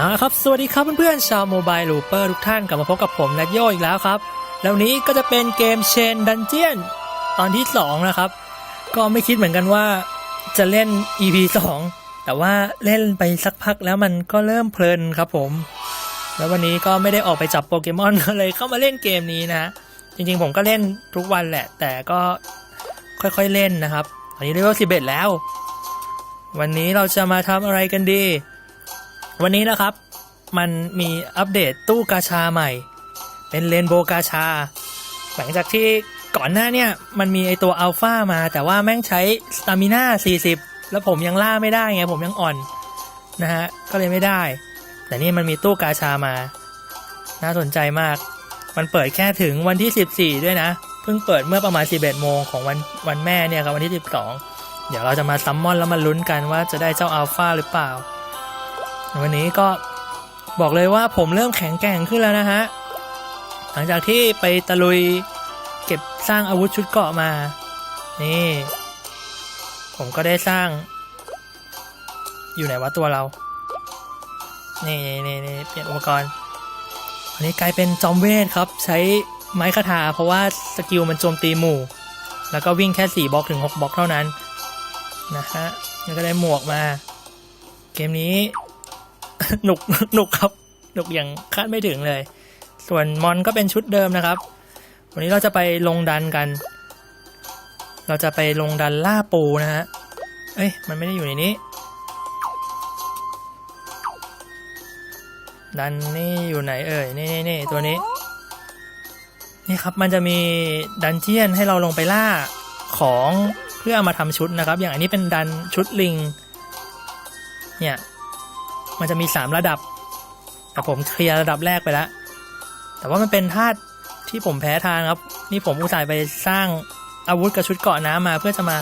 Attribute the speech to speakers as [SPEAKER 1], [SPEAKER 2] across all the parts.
[SPEAKER 1] เอาละครับ สวัสดีครับเพื่อนๆชาวโมบายลูเปอร์ทุกท่านกลับมาพบกับผมและโยอีกแล้วครับ แล้วนี้ก็จะเป็นเกมเชนดันเจียนตอนที่ 2 นะครับ ก็ไม่คิดเหมือนกันว่าจะเล่น EP 2 แต่ว่าเล่นไปสักพักแล้วมันก็เริ่มเพลินครับผม แล้ววันนี้ก็ไม่ได้ออกไปจับโปเกมอนก็เลยเข้ามาเล่นเกมนี้นะ จริงๆผมก็เล่นทุกวันแหละ แต่ก็ค่อยๆเล่นนะครับ ตอนนี้เลเวล11 แล้ว วันนี้เราจะมาทำอะไรกันดี วันนี้นะครับ มันมีอัปเดตตู้กาชาใหม่ เป็นเรนโบกาชา หลังจากที่ก่อนหน้าเนี่ยมันมีไอตัวอัลฟามา แต่ว่าแม่งใช้สตามิน่า40 แล้วผมยังล่าไม่ได้ไงผมยังอ่อนนะฮะก็เลยไม่ได้ แต่นี่มันมีตู้กาชามา น่าสนใจมาก มันเปิดแค่ถึงวันที่ 14 ด้วยนะ เพิ่งเปิดเมื่อประมาณ 11 โมงของวันวันแม่เนี่ยครับวันที่ 12 เดี๋ยวเราจะมาซัมมอนแล้วมาลุ้นกันว่าจะได้เจ้าอัลฟาหรือเปล่า วันนี้ก็บอกเลยว่าผมเริ่มแข็งแกร่งขึ้นแล้วนะฮะ หลังจากที่ไปตะลุยเก็บสร้างอาวุธชุดเกาะมา นี่ ผมก็ได้สร้าง อยู่ไหนวะตัวเรา นี่นี่นี่เปลี่ยนอุปกรณ์ อันนี้กลายเป็นจอมเวทครับ ใช้ไม้คาถาเพราะว่าสกิลมันโจมตีหมู่ แล้วก็วิ่งแค่ 4บล็อกถึง 6บล็อกเท่านั้น นะฮะแล้วก็ได้หมวกมา เกมนี้ หนุกหนุกครับหนุกอย่างคาดไม่ถึงเลย ส่วนมอนก็เป็นชุดเดิมนะครับ วันนี้เราจะไปลงดันกัน เราจะไปลงดันล่าปูนะฮะเอ้ยมันไม่ได้อยู่ในนี้ ดันนี่อยู่ไหนเอ่ยนี่นี่นี่ตัวนี้ นี่ครับมันจะมีดันเจียนให้เราลงไปล่าของเพื่อมาทำชุดนะครับ อย่างอันนี้เป็นดันชุดลิง เนี่ย มันจะมีสามระดับแต่ผมเคลียร์ระดับแรกไปแล้ว แต่ว่ามันเป็นธาตุที่ผมแพ้ทางครับ นี่ผมอุตส่าห์ไปสร้างอาวุธกับชุดเกาะน้ำมาเพื่อจะมา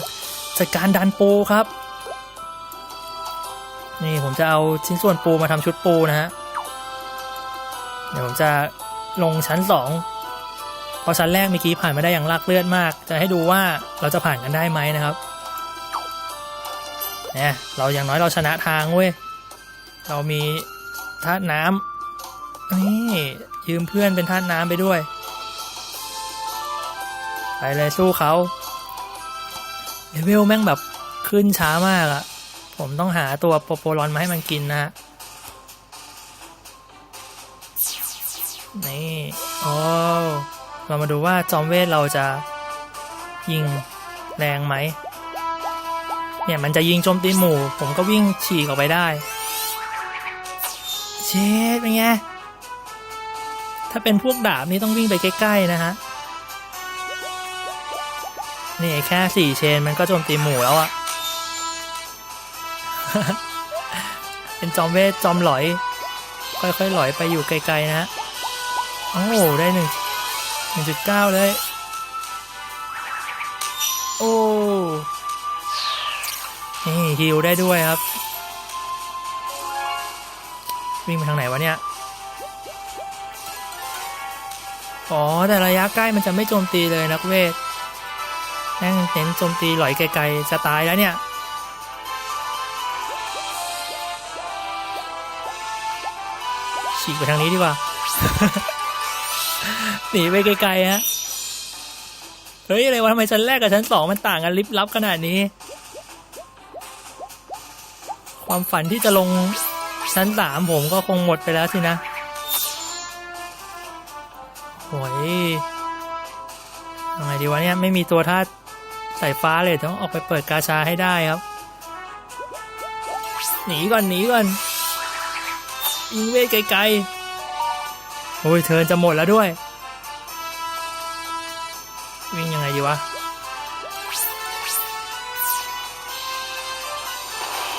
[SPEAKER 1] จัดการดันปูครับ นี่ผมจะเอาชิ้นส่วนปูมาทำชุดปูนะฮะ เดี๋ยวผมจะลงชั้นสองเพราะชั้นแรกเมื่อกี้ผ่านมาได้อย่างลากเลือดมาก จะให้ดูว่าเราจะผ่านกันได้ไหมนะครับเนี่ยเราอย่างน้อยเราชนะทางเว้ย เรามีธาตุน้ำนี่ยืมเพื่อนเป็นธาตุน้ำไปด้วย ไปเลยสู้เขาเลเวลแม่งแบบขึ้นช้ามากอะผมต้องหาตัวโปโปรอนมาให้มันกินนะฮะนี่โอ้เรามาดูว่าจอมเวทเราจะยิงแรงไหมเนี่ยมันจะยิงโจมตีหมู่ ผมก็วิ่งฉีกออกไปได้ เชดเป็นไง ถ้าเป็นพวกดาบนี่ต้องวิ่งไปใกล้ๆนะฮะ นี่แค่สี่เชนมันก็โจมตีหมู่แล้วอะเป็นจอมเวทจอมหลอย ค่อยๆหลอยไปอยู่ไกลๆนะฮะ โอ้ได้หนึ่งหนึ่งจุดเก้าเลย โอ้ นี่ฮิวได้ด้วยครับ วิ่งไปทางไหนวะเนี่ย อ๋อ แต่ระยะใกล้มันจะไม่โจมตีเลยนักเวทแม่งเน้นโจมตีหลอยไกลๆจะตายแล้วเนี่ย ฉีกไปทางนี้ดีกว่า หนีไปไกลๆฮะ เฮ้ย อะไรวะทำไมชั้นแรกกับชั้นสองมันต่างกันลิบลับขนาดนี้ ความฝันที่จะลง ชั้นสามผมก็คงหมดไปแล้วสินะโอ้ยยังไงดีวะเนี่ย ไม่มีตัวธาตุสายฟ้าเลยต้องออกไปเปิดกาชาให้ได้ครับ หนีก่อนหนีก่อนยิงเวทไกลๆ โอ้ยเทินจะหมดแล้วด้วย วิ่งยังไงดีวะ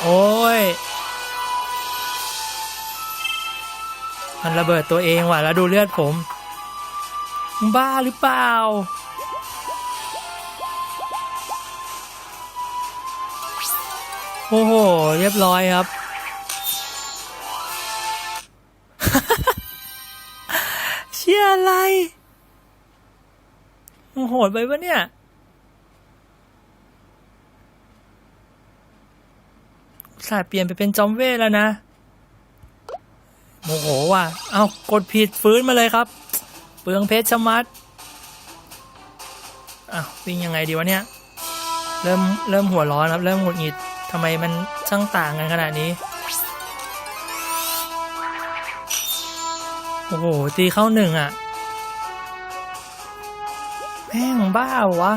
[SPEAKER 1] โอ้ย มันระเบิดตัวเองว่ะแล้วดูเลือดผม บ้าหรือเปล่า โอ้โห เรียบร้อยครับ เชี่ยอะไรมโหดไปปะเนี่ยสายเปลี่ยนไปเป็นจอมเวทแล้วนะ มโหว่ะเอากดผิดฟื้นมาเลยครับ เปลืองเพชรชมัดอ้าววิ่งยังไงดีวะเนี่ย เริ่มเริ่มหัวร้อนครับ เริ่มหงุดหงิดทำไมมันช่างต่างกันขนาดนี้ โอ้โห ตีเข้าหนึ่งอะแม่งบ้าวะ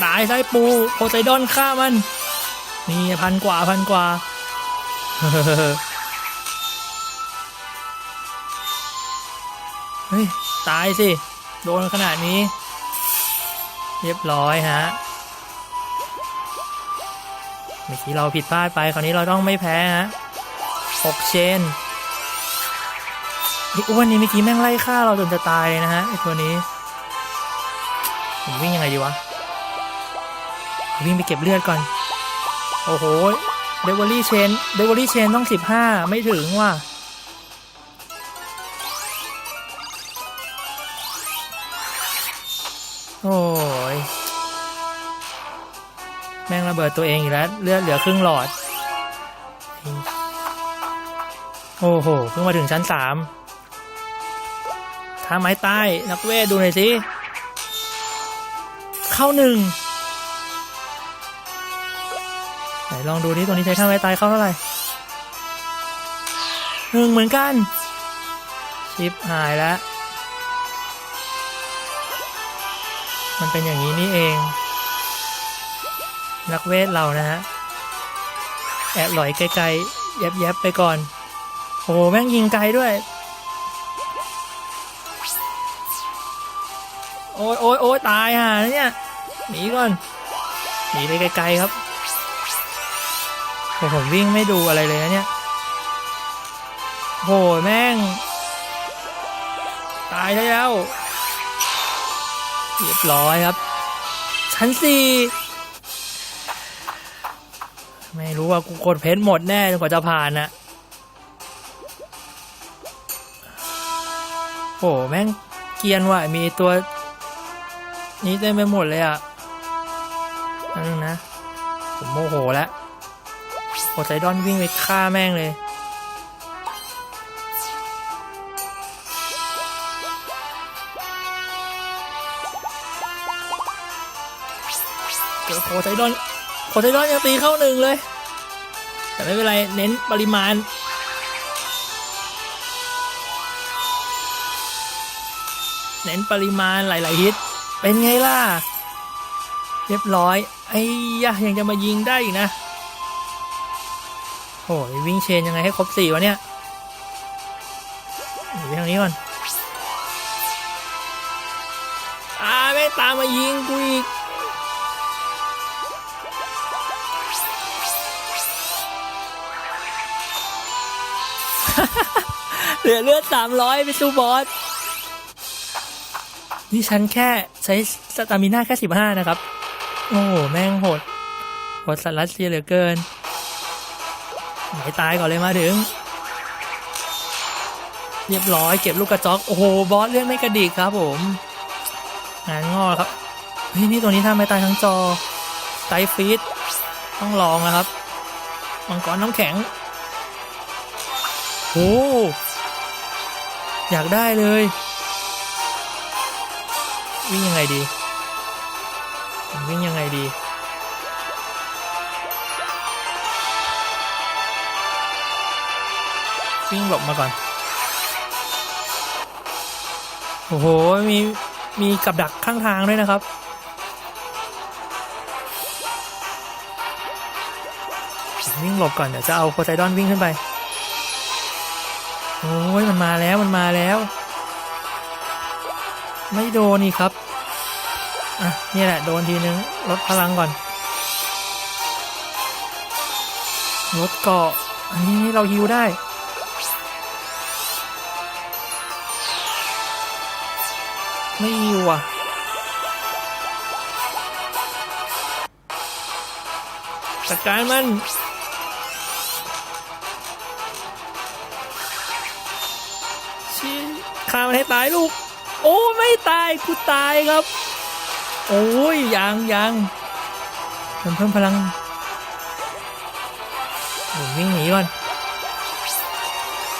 [SPEAKER 1] สายไส้ปูโพไซดอนฆ่ามัน นี่พันกว่าพันกว่า เฮ้ย ตายสิ โดนขนาดนี้ เรียบร้อยฮะเมื่อกี้เราผิดพลาดไป คราวนี้เราต้องไม่แพ้ฮะหกเชนไอ้อ้วนนี่เมื่อกี้แม่งไล่ฆ่าเราจนจะตายเลยนะฮะไอ้ตัวนี้ผมวิ่งยังไงดีวะ วิ่งไปเก็บเลือดก่อน โอ้โหเดเวอรี่เชนเดเวอรี่เชนต้องสิบห้าไม่ถึงว่ะโอ้ยแม่งระเบิดตัวเองอีกแล้ว เลือดเหลือครึ่งหลอด โอ้โห เพิ่งมาถึงชั้นสามท่าไม้ใต้ นักเวทดูหน่อยสิ เข้าหนึ่ง ลองดูนี่ตัวนี้ใช้ท่าไม้ตายเข้าเท่าไหร่หนึ่งเหมือนกัน ชิปหายแล้ว มันเป็นอย่างนี้นี่เอง นักเวทเรานะฮะ แอบหลอยไกลๆแยบๆไปก่อน โอ้โห แม่งยิงไกลด้วย โอ้ยโอ้ยโอ้ยตายห่าเนี่ย หนีก่อน หนีไปไกลๆครับ โอ้ผมวิ่งไม่ดูอะไรเลยนะเนี่ยโหแม่ง ตายได้แล้วเรียบร้อยครับ ชั้นสี่ไม่รู้ว่ากูกดเพชรหมดแน่กว่าจะผ่านนะโหแม่งเกียนว่ะมีตัว นี้เต็มไปหมดเลยอะนั่นนะ ผมโมโหแล้ว โอไซดอนวิ่งไปฆ่าแม่งเลย เจอโคไซดอนโคไซดอนยังตีเข้าหนึ่งเลย แต่ไม่เป็นไร เน้นปริมาณเน้นปริมาณหลาย ๆ ฮิต เป็นไงล่ะ เรียบร้อย ไอ้ยะยังจะมายิงได้อีกนะ โอ้ยวิ่งเชนยังไงให้ครบสี่วะเนี่ยหนีไปทางนี้ก่อนอ่าไม่ตามมายิงกูอีกเหลือเลือดสามร้อยไปสู้บอส นี่ฉันแค่ใช้สตามิน่าแค่สิบห้านะครับ โอ้แม่งโหดโหดสัตว์รัสเซียเหลือเกิน ไหนตายก่อนเลยมาถึง เรียบร้อยเก็บลูกกระจอกโอ้โหบอสเลือดไม่กระดิกครับผมงานงอครับเฮ้ยนี่ตัวนี้ทำไม่ตายทั้งจอไตฟีดต้องลองนะครับมังกรน้ำแข็งโอ้อยากได้เลยวิ่งยังไงดีวิ่งยังไงดี วิ่งหลบมาก่อน โอ้โห มีมีกับดักข้างทางด้วยนะครับ วิ่งหลบก่อน เดี๋ยวจะเอาโพไซดอนวิ่งขึ้นไป โอ้ยมันมาแล้วมันมาแล้ว ไม่โดนนี่ครับ อะ นี่แหละโดนทีนึงลดพลังก่อนลดเกาะอันนี้เราฮิวได้ วะจัดการมันชี้ฆ่ามันให้ตายลูก โอ้ไม่ตายกูตายครับ โอ้ยยังยังมันเพิ่มพลังผมวิ่งหนีก่อน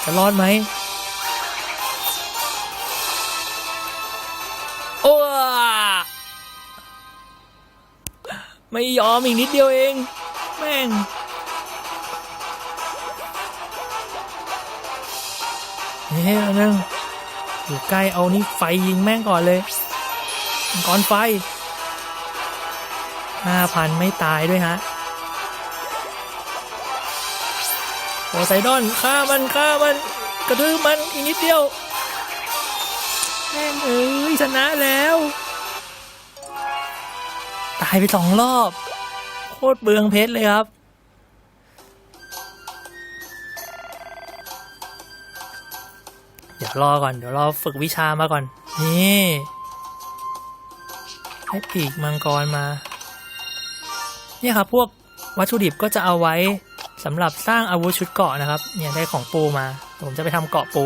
[SPEAKER 1] จะรอดไหม ไม่ยอมอีกนิดเดียวเอง แม่งเฮ้ยอันนึงอยู่ใกล้เอานี่ไฟยิงแม่งก่อนเลยมังกรไฟห้าพันไม่ตายด้วยฮะโอไซดอนฆ่ามันฆ่ามัน กระดือมันอีกนิดเดียวแม่งเอ้ยชนะแล้ว ไปสองรอบ โคตรเบืองเพชรเลยครับ เดี๋ยวรอก่อน เดี๋ยวรอฝึกวิชามาก่อน นี่ให้ปีกมังกรมา เนี่ยครับ พวกวัตถุดิบก็จะเอาไว้สำหรับสร้างอาวุธชุดเกาะนะครับ เนี่ยได้ของปูมา ผมจะไปทำเกาะปู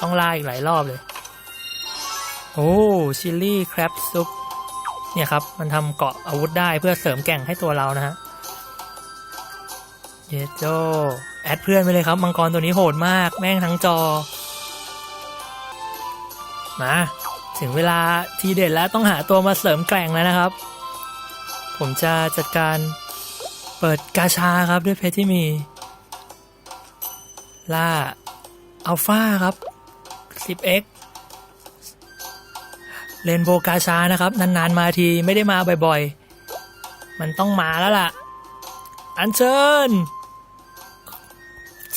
[SPEAKER 1] ต้องล่าอีกหลายรอบเลย โอ้ ชิลลี่ครบซุป เนี่ยครับ มันทำเกราะอาวุธได้เพื่อเสริมแก่งให้ตัวเรานะฮะเยโจแอดเพื่อนไปเลยครับ มังกรตัวนี้โหดมาก แม่งทั้งจอ มา ถึงเวลาทีเด็ดแล้วต้องหาตัวมาเสริมแก่งแล้วนะครับ ผมจะจัดการเปิดกาชาครับด้วยเพชรที่มี ล่าอัลฟาครับ 10x เรนโบกาชานะครับ นาน ๆ มาทีไม่ได้มาบ่อยๆ มันต้องมาแล้วล่ะ อันเชิญ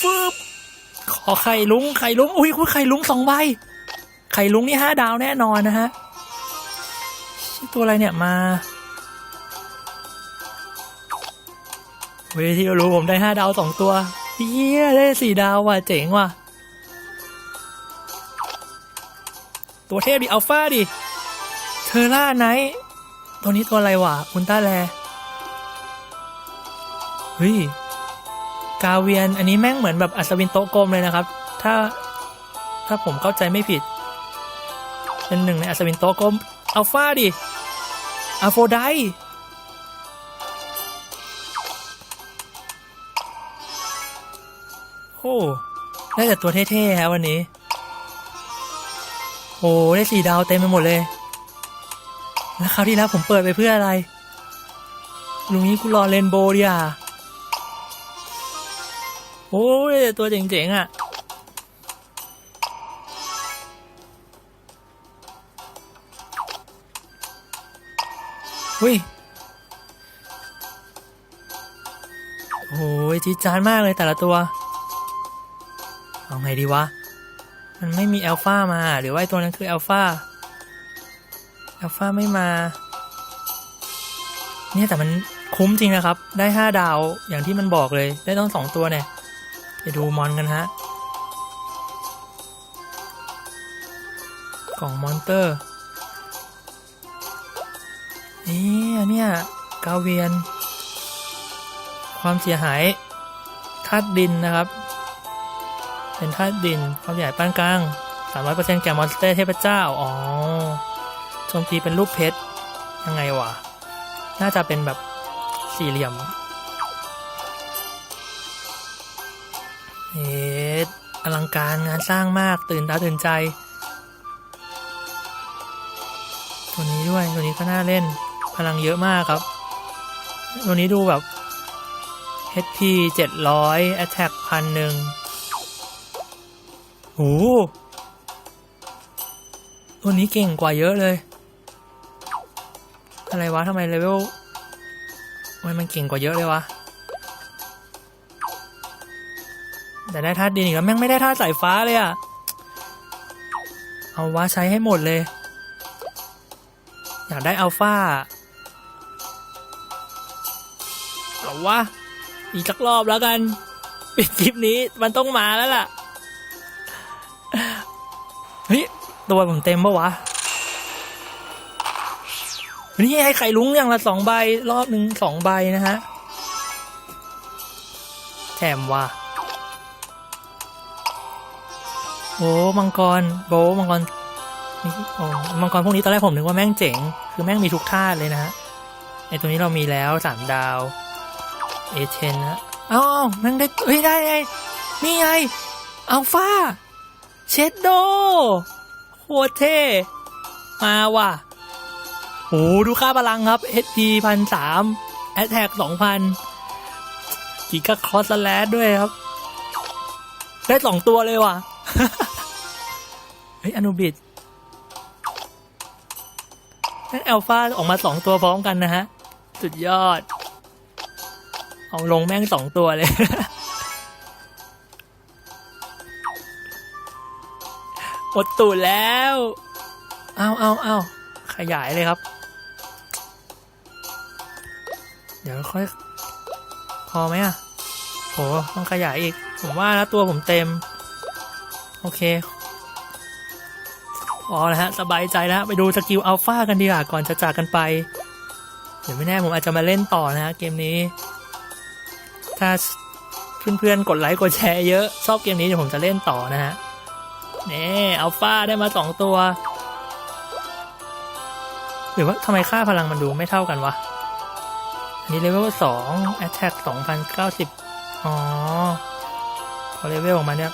[SPEAKER 1] ฟึบขอไข่ลุงไข่ลุงอุ้ยคุณไข่ลุงสองใบ ไข่ลุงนี่ห้าดาวแน่นอนนะฮะตัวอะไรเนี่ยมาเวทีรู้ผมได้ห้าดาวสองตัวเฮียได้สี่ดาวว่ะเจ๋งว่ะตัวเทพดิอัลฟาดิ เทอร่าไนท์ตัวนี้ตัวอะไรวะอุลตร้าแลเฮ้ยกาเวียน อันนี้แม่งเหมือนแบบอัศวินโตกลมเลยนะครับ ถ้าถ้าผมเข้าใจไม่ผิด เป็นหนึ่งในอัศวินโตกลมอัลฟาดิอัลโฟไดโอ้ได้แต่ตัวเท่ๆฮะวันนี้ โอ้ได้สี่ดาวเต็มไปหมดเลย แล้วคราวที่แล้วผมเปิดไปเพื่ออะไรลุงนี้กูรอเรนโบว์ดิอะโอ้ยตัวเจ๋งๆอะอุ้ยโอ้ยจีจานมากเลยแต่ละตัว เอาไงดีวะ มันไม่มีอัลฟามา หรือว่าตัวนั้นคืออัลฟา อัลฟาไม่มา เนี่ยแต่มันคุ้มจริงนะครับ ได้ห้าดาวอย่างที่มันบอกเลย ได้ต้องสองตัวเนี่ยไปดูมอนกันฮะ กล่องมอนเตอร์นี่อันเนี่ยกาเวียน ความเสียหายธาตุดินนะครับ เป็นธาตุดินความใหญ่ปานกลาง 300%แก่มอนสเตอร์เทพเจ้า อ๋อ โจมตีเป็นรูปเพชรยังไงวะ น่าจะเป็นแบบสี่เหลี่ยมเอ๊ะอลังการงานสร้างมากตื่นตาตื่นใจ ตัวนี้ด้วยตัวนี้ก็น่าเล่น พลังเยอะมากครับ ตัวนี้ดูแบบ HP 700 Attack พันหนึ่งโอ้ตัวนี้เก่งกว่าเยอะเลย อะไรวะทำไมเลเวลทำไมมันเก่งกว่าเยอะเลยวะ แต่ได้ธาตุดินอีกแล้วแม่งไม่ได้ธาตุสายฟ้าเลยอะเอาวะใช้ให้หมดเลย อยากได้อัลฟาเอาวะอีกสักรอบแล้วกัน ปิดคลิปนี้มันต้องมาแล้วล่ะ เฮ้ย ตัวผมเต็มปะวะ นี่ให้ไข่ลุงอย่างละสองใบรอบหนึ่งสองใบนะฮะแถมว่ะโอ้มังกรโบมังกรนี่โอ้มังกรพวกนี้ตอนแรกผมนึกว่าแม่งเจ๋ง คือแม่งมีทุกท่าตุเลยนะฮะไอตัวนี้เรามีแล้วสามดาวเอเชนนะอ้าเอาแม่งได้เฮ้ยได้ไงนี่ไงอัลฟาเชดโดโคตรเท่มาว่ะ โหดูค่าพลังครับ HP พันสามแอตแทกสองพันกิกาคอสแลดด้วยครับ ได้สองตัวเลยว่ะ เฮ้ยอนุบิดนั่นอัลฟาออกมาสองตัวพร้อมกันนะฮะ สุดยอด เอาลงแม่งสองตัวเลยหมดตูดแล้ว เอาเอาเอาขยายเลยครับ ดี๋ยวค่อย พอไหมอะโหต้องขยายอีก ผมว่าแล้วตัวผมเต็ม โอเคพอแล้วฮะ สบายใจแล้วไปดูสกิลอัลฟากันดีกว่าก่อนจะจากกันไป เดี๋ยวไม่แน่ผมอาจจะมาเล่นต่อนะฮะ เกมนี้ ถ้าเพื่อนๆ กดไลค์กดแชร์เยอะ ชอบเกมนี้เดี๋ยวผมจะเล่นต่อนะฮะนี่อัลฟาได้มาสองตัว หรือว่าทำไมค่าพลังมันดูไม่เท่ากันวะ อันนี้เลเวลสองแอตแทกสองพันเก้าสิบอ๋อพอเลเวลออกมาเนี่ย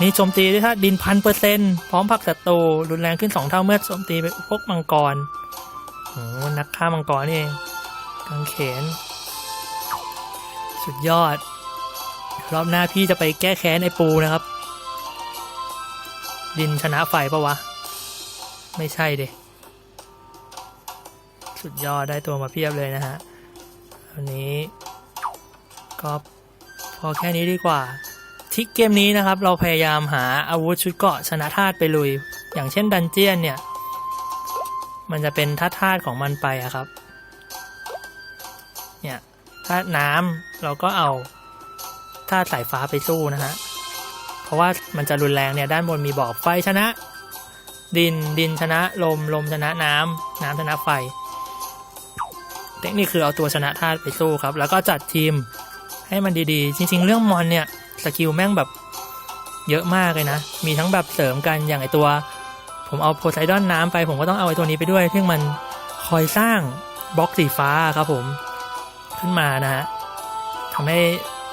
[SPEAKER 1] มีโจมตีด้วยถ้าดินพันเปอร์เซ็นพร้อมผักศัตรูรุนแรงขึ้นสองเท่าเมื่อโจมตีไปพวกมังกรโอ้นักฆ่ามังกรนี่เองกังเขน สุดยอด รอบหน้าพี่จะไปแก้แค้นไอ้ปูนะครับ ดินชนะไฟปะวะ ไม่ใช่เดสุดยอดได้ตัวมาเพียบเลยนะฮะ อันนี้ก็พอแค่นี้ดีกว่าที่เกมนี้นะครับ เราพยายามหาอาวุธชุดเกาะชนะธาตุไปลุย อย่างเช่นดันเจียนเนี่ย มันจะเป็นธาตุธาตุของมันไปอะครับ เนี่ยธาตุน้ำเราก็เอาธาตุสายฟ้าไปสู้นะฮะ เพราะว่ามันจะรุนแรงเนี่ยด้านบนมีบอกไฟชนะ ดินดินชนะลมลมชนะน้ำน้ำชนะไฟ เทคนิคคือเอาตัวชนะธาตุไปสู้ครับ แล้วก็จัดทีมให้มันดีๆ จริง ๆ เรื่องมอนเนี่ยสกิลแม่งแบบเยอะมากเลยนะ มีทั้งแบบเสริมกันอย่างไอตัว ผมเอาโพไซดอนน้ำไป ผมก็ต้องเอาไอตัวนี้ไปด้วย ซึ่งมันคอยสร้างบล็อกสีฟ้าครับผมขึ้นมานะฮะทำให้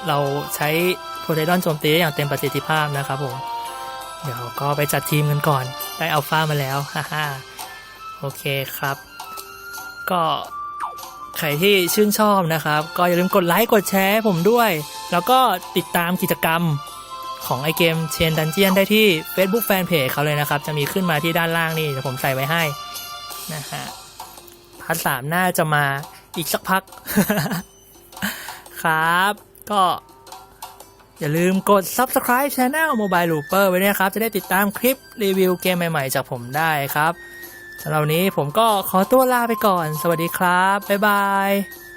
[SPEAKER 1] เราใช้โพไซดอนโจมตีได้อย่างเต็มประสิทธิภาพนะครับผมเดี๋ยวก็ไปจัดทีมกันก่อน ได้อัลฟามาแล้วฮ่าฮ่าโอเคครับ ก็ ใครที่ชื่นชอบนะครับ ก็อย่าลืมกดไลค์กดแชร์ผมด้วย แล้วก็ติดตามกิจกรรมของไอเกมเชนดันเจียนได้ที่ Facebook Fanpage เขาเลยนะครับ จะมีขึ้นมาที่ด้านล่างนี่เดี๋ยวผมใส่ไว้ให้นะฮะพาร์ทสามน่าจะมาอีกสักพัก ครับ ก็อย่าลืมกด Subscribe Channel Mobile Looper ไว้นะครับ จะได้ติดตามคลิปรีวิวเกมใหม่ ๆ จากผมได้ครับ สำหรับวันนี้ผมก็ขอตัวลาไปก่อน สวัสดีครับ บ๊ายบาย